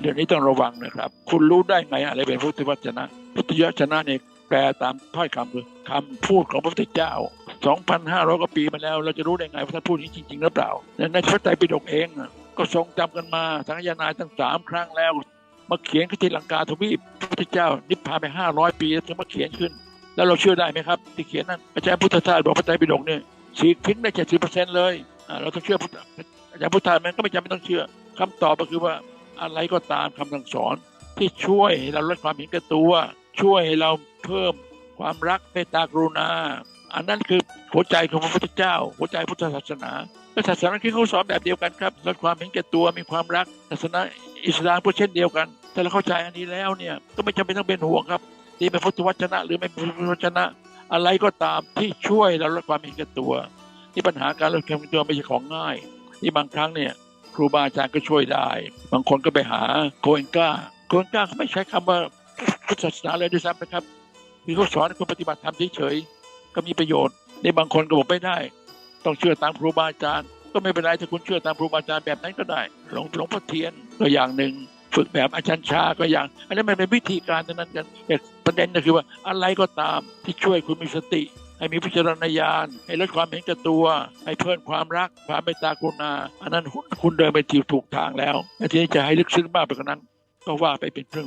เรื่องนี้ต้องระวังนะครับ คุณรู้ได้ไงอะไรเป็นพุทธวจนะ พุทธวจนะเนี่ยแปลตามถ้อยคำคือคำพูดของพระพุทธเจ้า 2,500 กว่าปีมาแล้ว เราจะรู้ได้ไงว่าท่านพูดอย่างนี้จริง ๆ หรือเปล่า ในพระไตรปิฎกเองก็ทรงจำกันมาสังยานายตั้งสามครั้งแล้ว มาเขียนขึ้นที่ลังกาทวีปพระพุทธเจ้า นิพพานไปห้าร้อยปีแล้วถึงมาเขียนขึ้น แล้วเราเชื่อได้ไหมครับ ที่เขียนนั้นอาจารย์พุทธทาสบอกพระไตรปิฎกเนี่ยฉีกทิ้งได้เจ็ดสิบเปอร์เซ็นต์เลยเราต้องเชื่อพุทธอาจารย์พุทธทาสมันก็ไม่จำเป็นต้องเชื่อคำตอบก็คือว่า อะไรก็ตามคำสั่งสอน ที่ช่วยให้เราลดความเห็นแก่ตัว ช่วยให้เราเพิ่มความรักเมตตากรุณา อันนั้นคือหัวใจของพระพุทธเจ้า หัวใจพุทธศาสนาและศาสนาคริสต์เขาสอนแบบเดียวกันครับลดความเห็นแก่ตัวมีความรักศาสนาอิสลามก็เช่นเดียวกันถ้าเราเข้าใจอันนี้แล้วเนี่ยก็ไม่จำเป็นต้องเป็นห่วงครับนี่เป็นพุทธวจนะ หรือไม่เป็นพุทธวจนะ อะไรก็ตามที่ช่วยเราลดความเห็นแก่ตัวนี่ปัญหาการลดความเห็นแก่ตัวไม่ใช่ของง่าย ที่บางครั้งเนี่ย ครูบาอาจารย์ก็ช่วยได้ บางคนก็ไปหาโคเอนก้าโคเอนก้าเขาไม่ใช้คำว่าพุทธศาสนาเลยด้วยซ้ำนะครับคือเขาสอนคนปฏิบัติธรรมเฉยๆก็มีประโยชน์ในบางคนก็บอกไม่ได้ ต้องเชื่อตามครูบาอาจารย์ ก็ไม่เป็นไรถ้าคุณเชื่อตามครูบาอาจารย์แบบนั้นก็ได้หลวงหลวงพ่อเทียนก็อย่างหนึ่งฝึกแบบอาจารย์ชาก็อย่าง อันนั้มันเป็นวิธีการเท่านั้นกันแต่ประเด็นก็คือว่าอะไรก็ตามที่ช่วยคุณมีสติ ให้มีพิจารณญาณให้ลดความเห็นแก่ตัว ให้เพิ่มความรักความเมตตากรุณา อันนั้นคุณคุณเดินไปที่ถูกทางแล้วและทีนี้จะให้ลึกซึ้งมากไปกว่านั้น ก็ว่าไปเป็นเรื่อง